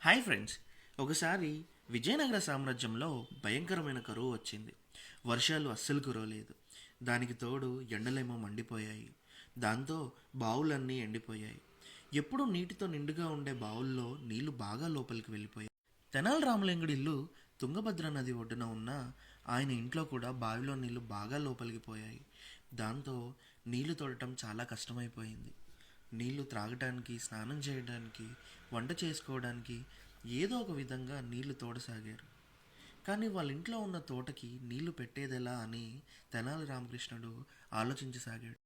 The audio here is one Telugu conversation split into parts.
Hi friends. ఒకసారి విజయనగర సామ్రాజ్యంలో భయంకరమైన కరువు వచ్చింది. వర్షాలు అస్సలు కురవలేదు. దానికి తోడు ఎండలేమో మండిపోయాయి. దాంతో బావులన్నీ ఎండిపోయాయి. ఎప్పుడూ నీటితో నిండుగా ఉండే బావుల్లో నీళ్ళు బాగా లోపలికి వెళ్ళిపోయాయి. తెనాలి రామలింగుడి ఇల్లు తుంగభద్ర నది ఒడ్డున ఉన్న ఆయన ఇంట్లో కూడా బావిలో నీళ్ళు బాగా లోపలికి పోయాయి. దాంతో నీళ్ళు తోడటం చాలా కష్టమైపోయింది. నీళ్ళు త్రాగటానికి స్నానం చేయడానికి వంట చేసుకోవడానికి ఏదో ఒక విధంగా నీళ్ళు తోడసాగారు. కానీ వాళ్ళ ఇంట్లో ఉన్న తోటకి నీళ్ళు పెట్టేదెలా అని తెనాలి రామకృష్ణుడు ఆలోచించసాగాడు.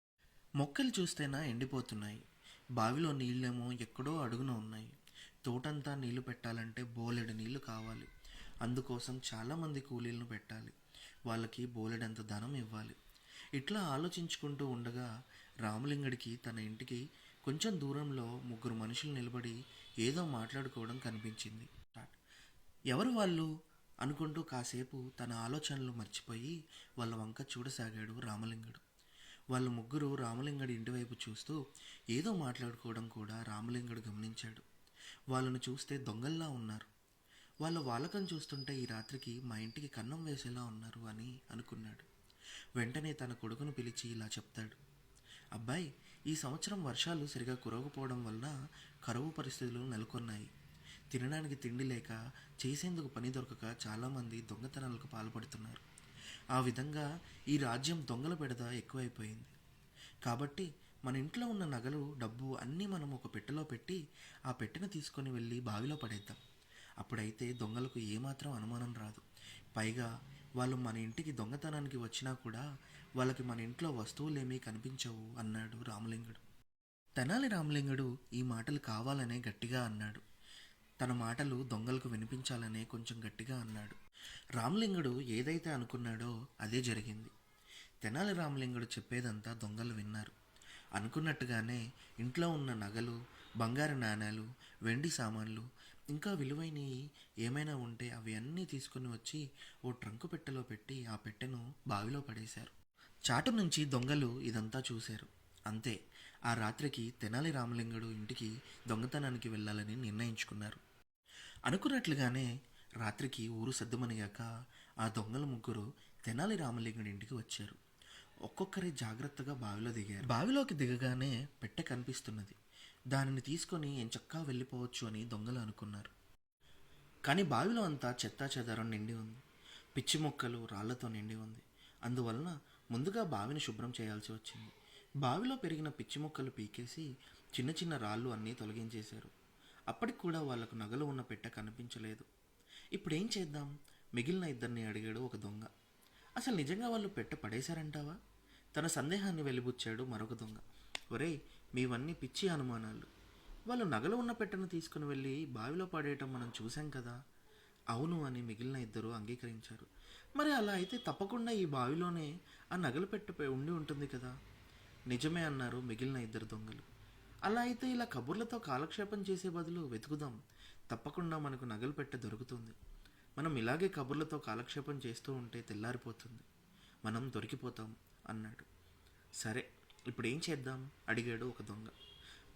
మొక్కలు చూస్తేనా ఎండిపోతున్నాయి. బావిలో నీళ్ళేమో ఎక్కడో అడుగున ఉన్నాయి. తోటంతా నీళ్ళు పెట్టాలంటే బోలెడు నీళ్ళు కావాలి. అందుకోసం చాలామంది కూలీలను పెట్టాలి. వాళ్ళకి బోలెడంత ధనం ఇవ్వాలి. ఇట్లా ఆలోచించుకుంటూ ఉండగా రామలింగడికి తన ఇంటికి కొంచెం దూరంలో ముగ్గురు మనుషులు నిలబడి ఏదో మాట్లాడుకోవడం కనిపించింది. ఎవరు వాళ్ళు? అనుకుంటూ కాసేపు తన ఆలోచనలు మర్చిపోయి వాళ్ళ వంక చూడసాగాడు రామలింగుడు. వాళ్ళు ముగ్గురు రామలింగడి ఇంటివైపు చూస్తూ ఏదో మాట్లాడుకోవడం కూడా రామలింగుడు గమనించాడు. వాళ్ళను చూస్తే దొంగల్లా ఉన్నారు. వాళ్ళ వాలకం చూస్తుంటే ఈ రాత్రికి మా ఇంటికి కన్నం వేసేలా ఉన్నారు అని అనుకున్నాడు. వెంటనే తన కొడుకును పిలిచి ఇలా చెప్తాడు. అబ్బాయి ఈ సంవత్సరం వర్షాలు సరిగా కురవకపోవడం వలన కరువు పరిస్థితులు నెలకొన్నాయి. తినడానికి తిండి లేక చేసేందుకు పని దొరకక చాలామంది దొంగతనాలకు పాల్పడుతున్నారు. ఆ విధంగా ఈ రాజ్యం దొంగల బెడద ఎక్కువైపోయింది. కాబట్టి మన ఇంట్లో ఉన్న నగలు డబ్బు అన్నీ మనం ఒక పెట్టెలో పెట్టి ఆ పెట్టెను తీసుకొని వెళ్ళి బావిలో పడేద్దాం. అప్పుడైతే దొంగలకు ఏమాత్రం అనుమానం రాదు. పైగా వాళ్ళు మన ఇంటికి దొంగతనానికి వచ్చినా కూడా వాళ్ళకి మన ఇంట్లో వస్తువులేమీ కనిపించవు అన్నాడు రామలింగుడు. తెనాలి రామలింగుడు ఈ మాటలు కావాలనే గట్టిగా అన్నాడు. తన మాటలు దొంగలకు వినిపించాలనే కొంచెం గట్టిగా అన్నాడు. రామలింగుడు ఏదైతే అనుకున్నాడో అదే జరిగింది. తెనాలి రామలింగుడు చెప్పేదంతా దొంగలు విన్నారు. అనుకున్నట్టుగానే ఇంట్లో ఉన్న నగలు బంగారు నాణేలు వెండి సామాన్లు ఇంకా విలువైనవి ఏమైనా ఉంటే అవి అన్నీ తీసుకుని వచ్చి ఓ ట్రంకు పెట్టెలో పెట్టి ఆ పెట్టెను బావిలో పడేశారు. చాటు నుంచి దొంగలు ఇదంతా చూశారు. అంతే ఆ రాత్రికి తెనాలి రామలింగుడు ఇంటికి దొంగతనానికి వెళ్ళాలని నిర్ణయించుకున్నారు. అనుకున్నట్లుగానే రాత్రికి ఊరు సద్దుమనిగాక ఆ దొంగల ముగ్గురు తెనాలి రామలింగుడి ఇంటికి వచ్చారు. ఒక్కొక్కరి జాగ్రత్తగా బావిలో దిగారు. బావిలోకి దిగగానే పెట్టె కనిపిస్తున్నది. దానిని తీసుకొని ఎంచక్కా వెళ్ళిపోవచ్చు అని దొంగలు అనుకున్నారు. కానీ బావిలో అంతా చెత్తా చెదారం నిండి ఉంది. పిచ్చి మొక్కలు రాళ్ళతో నిండి ఉంది. అందువలన ముందుగా బావిని శుభ్రం చేయాల్సి వచ్చింది. బావిలో పెరిగిన పిచ్చి మొక్కలు పీకేసి చిన్న చిన్న రాళ్ళు అన్నీ తొలగించేశారు. అప్పటికి కూడా వాళ్ళకు నగలు ఉన్న పెట్ట కనిపించలేదు. ఇప్పుడు ఏం చేద్దాం? మిగిలిన ఇద్దరిని అడిగాడు ఒక దొంగ. అసలు నిజంగా వాళ్ళు పెట్ట పడేశారంటావా? తన సందేహాన్ని వెలిబుచ్చాడు మరొక దొంగ. ఒరేయ్ మీవన్నీ పిచ్చి అనుమానాలు. వాళ్ళు నగలు ఉన్న పెట్టెను తీసుకుని వెళ్ళి బావిలో పడేయటం మనం చూసాం కదా. అవును అని మిగిలిన ఇద్దరు అంగీకరించారు. మరి అలా అయితే తప్పకుండా ఈ బావిలోనే ఆ నగలు పెట్టె ఉండి ఉంటుంది కదా. నిజమే అన్నారు మిగిలిన ఇద్దరు దొంగలు. అలా అయితే ఇలా కబుర్లతో కాలక్షేపం చేసే బదులు వెతుకుదాం. తప్పకుండా మనకు నగలు పెట్టె దొరుకుతుంది. మనం ఇలాగే కబుర్లతో కాలక్షేపం చేస్తూ ఉంటే తెల్లారిపోతుంది. మనం దొరికిపోతాం. అన్నాడు. సరే ఇప్పుడు ఏం చేద్దాం? అడిగాడు ఒక దొంగ.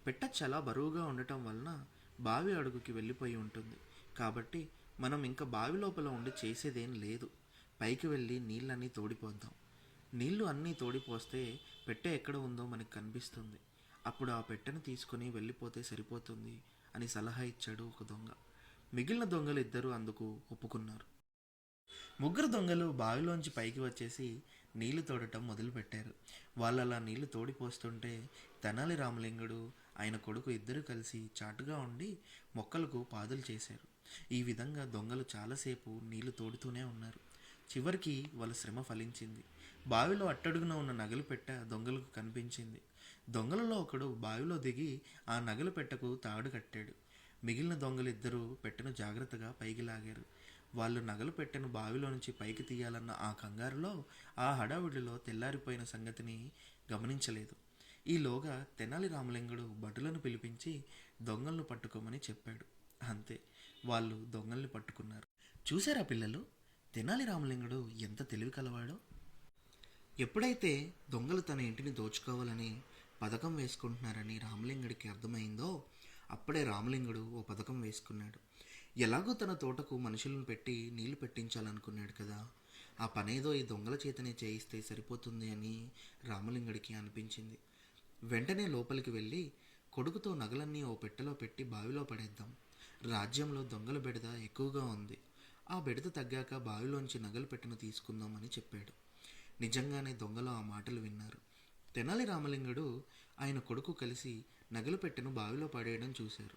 పెట్ట చాలా బరువుగా ఉండటం వలన బావి అడుగుకి వెళ్ళిపోయి ఉంటుంది. కాబట్టి మనం ఇంకా బావి లోపల ఉండి చేసేదేం లేదు. పైకి వెళ్ళి నీళ్ళన్నీ తోడిపోద్దాం. నీళ్ళు అన్నీ తోడిపోస్తే పెట్టె ఎక్కడ ఉందో మనకు కనిపిస్తుంది. అప్పుడు ఆ పెట్టెను తీసుకొని వెళ్ళిపోతే సరిపోతుంది అని సలహా ఇచ్చాడు ఒక దొంగ. మిగిలిన దొంగలు ఇద్దరు అందుకు ఒప్పుకున్నారు. ముగ్గురు దొంగలు బావిలోంచి పైకి వచ్చేసి నీళ్ళు తోడటం మొదలుపెట్టారు వాళ్ళు అలా నీళ్ళు తోడిపోస్తుంటే తెనాలి రామలింగుడు ఆయన కొడుకు ఇద్దరు కలిసి చాటుగా ఉండి మొక్కలకు పాదులు చేశారు. ఈ విధంగా దొంగలు చాలాసేపు నీళ్ళు తోడుతూనే ఉన్నారు. చివరికి వాళ్ళ శ్రమ ఫలించింది. బావిలో అట్టడుగున ఉన్న నగలు పెట్ట దొంగలకు కనిపించింది. దొంగలలో ఒకడు బావిలో దిగి ఆ నగలు పెట్టకు తాడు కట్టాడు. మిగిలిన దొంగలిద్దరూ పెట్టెను జాగ్రత్తగా పైకి లాగారు. వాళ్ళు నగలు పెట్టెను బావిలో నుంచి పైకి తీయాలన్న ఆ కంగారులో ఆ హడావుడిలో తెల్లారిపోయిన సంగతిని గమనించలేదు. ఈలోగా తెనాలి రామలింగుడు భటులను పిలిపించి దొంగలను పట్టుకోమని చెప్పాడు. అంతే వాళ్ళు దొంగల్ని పట్టుకున్నారు. చూసారా పిల్లలు? తెనాలి రామలింగుడు ఎంత తెలివి కలవాడో? ఎప్పుడైతే దొంగలు తన ఇంటిని దోచుకోవాలని పథకం వేసుకుంటున్నారని రామలింగుడికి అర్థమైందో అప్పుడే రామలింగుడు ఓ పథకం వేసుకున్నాడు. ఎలాగో తన తోటకు మనుషులను పెట్టి నీళ్ళు పెట్టించాలనుకున్నాడు కదా. ఆ పనేదో ఈ దొంగల చేతనే చేయిస్తే సరిపోతుంది అని రామలింగడికి అనిపించింది. వెంటనే లోపలికి వెళ్ళి కొడుకుతో నగలన్నీ ఓ పెట్టెలో పెట్టి బావిలో పడేద్దాం. రాజ్యంలో దొంగల బెడద ఎక్కువగా ఉంది. ఆ బెడద తగ్గాక బావిలోంచి నగలు పెట్టెను తీసుకుందామని చెప్పాడు. నిజంగానే దొంగలు ఆ మాటలు విన్నారు. తెనాలి రామలింగుడు ఆయన కొడుకు కలిసి నగలు పెట్టెను బావిలో పడేయడం చూశారు.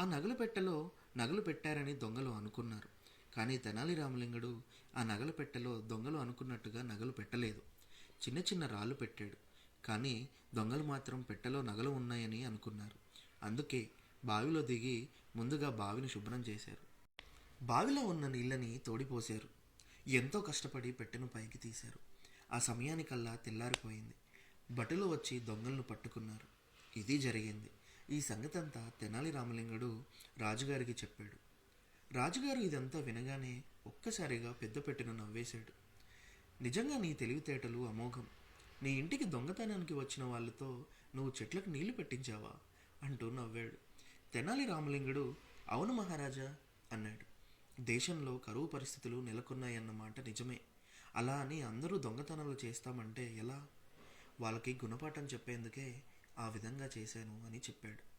ఆ నగలు పెట్టెలో నగలు పెట్టారని దొంగలు అనుకున్నారు. కానీ తెనాలి రామలింగుడు ఆ నగల పెట్టెలో దొంగలు అనుకున్నట్టుగా నగలు పెట్టలేదు. చిన్న చిన్న రాళ్ళు పెట్టాడు. కానీ దొంగలు మాత్రం పెట్టెలో నగలు ఉన్నాయని అనుకున్నారు. అందుకే బావిలో దిగి ముందుగా బావిని శుభ్రం చేశారు. బావిలో ఉన్న నీళ్ళని తోడిపోశారు. ఎంతో కష్టపడి పెట్టెను పైకి తీశారు. ఆ సమయానికల్లా తెల్లారిపోయింది. భటులు వచ్చి దొంగలను పట్టుకున్నారు. ఇది జరిగింది. ఈ సంగతంతా తెనాలి రామలింగుడు రాజుగారికి చెప్పాడు. రాజుగారు ఇదంతా వినగానే ఒక్కసారిగా పెద్ద పెట్టిన నవ్వేశాడు. నిజంగా నీ తెలివితేటలు అమోఘం. నీ ఇంటికి దొంగతనానికి వచ్చిన వాళ్ళతో నువ్వు చెట్లకు నీళ్ళు పెట్టించావా? అంటూ నవ్వాడు. తెనాలి రామలింగుడు అవును మహారాజా అన్నాడు. దేశంలో కరువు పరిస్థితులు నెలకొన్నాయన్నమాట నిజమే. అలా అని అందరూ దొంగతనాలు చేస్తామంటే ఎలా? వాళ్ళకి గుణపాఠం చెప్పేందుకే ఆ విధంగా చేశాను అని చెప్పాడు.